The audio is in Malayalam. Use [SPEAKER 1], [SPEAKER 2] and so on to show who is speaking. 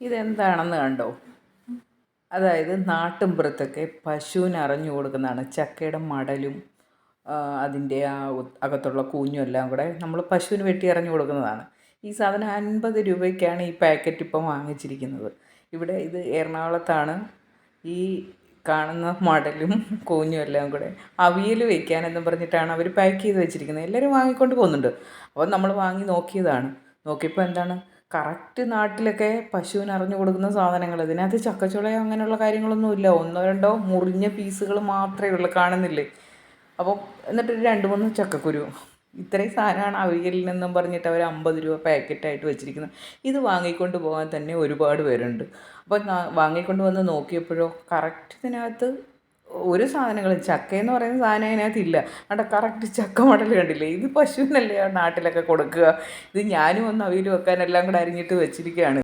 [SPEAKER 1] ഇതെന്താണെന്ന് കണ്ടോ? അതായത് നാട്ടിൻപുറത്തൊക്കെ പശുവിന് അറിഞ്ഞു കൊടുക്കുന്നതാണ്. ചക്കയുടെ മടലും അതിന്റെ ആ അകത്തുള്ള കൂഞ്ഞും എല്ലാം കൂടെ നമ്മൾ പശുവിന് വെട്ടി അറിഞ്ഞു കൊടുക്കുന്നതാണ്. ഈ സാധനം അൻപത് രൂപയ്ക്കാണ് ഈ പാക്കറ്റ് ഇപ്പം വാങ്ങിച്ചിരിക്കുന്നത്. ഇവിടെ ഇത് എറണാകുളത്താണ് ഈ കാണുന്ന മടലും കൂഞ്ഞും എല്ലാം കൂടെ അവിയൽ വയ്ക്കാനെന്നും പറഞ്ഞിട്ടാണ് അവർ പാക്ക് ചെയ്ത് വെച്ചിരിക്കുന്നത്. എല്ലാവരും വാങ്ങിക്കൊണ്ട് പോകുന്നുണ്ട്. അപ്പോൾ നമ്മൾ വാങ്ങി നോക്കിയതാണ്. നോക്കിയപ്പോൾ എന്താണ്? കറക്റ്റ് നാട്ടിലൊക്കെ പശുവിന് അറിഞ്ഞു കൊടുക്കുന്ന സാധനങ്ങൾ. ഇതിനകത്ത് ചക്കച്ചുളയോ അങ്ങനെയുള്ള കാര്യങ്ങളൊന്നുമില്ല ഒന്നോ രണ്ടോ മുറിഞ്ഞ പീസുകൾ മാത്രമേ ഉള്ളൂ കാണുന്നില്ലേ? അപ്പോൾ എന്നിട്ടൊരു രണ്ട് മൂന്ന് ചക്കക്കുരു. ഇത്രയും സാധനമാണ് അവിയലിനെന്നും പറഞ്ഞിട്ട് അവർ അമ്പത് രൂപ പാക്കറ്റായിട്ട് വെച്ചിരിക്കുന്നത്. ഇത് വാങ്ങിക്കൊണ്ട് പോകാൻ തന്നെ ഒരുപാട് പേരുണ്ട്. അപ്പോൾ വാങ്ങിക്കൊണ്ട് വന്ന് നോക്കിയപ്പോഴോ കറക്റ്റ് ഇതിനകത്ത് ഒരു സാധനങ്ങൾ ചക്ക എന്ന് പറയുന്ന സാധനം അതിനകത്ത് ഇല്ല അവിടെ കറക്റ്റ് ചക്ക മടൽ കണ്ടില്ലേ? ഇത് പശുവിനല്ലേ നാട്ടിലൊക്കെ കൊടുക്കുക? ഇത് ഞാനും ഒന്ന് അവിയൽ വെക്കാനെല്ലാം കൂടെ അരിഞ്ഞിട്ട് വെച്ചിരിക്കുകയാണ്.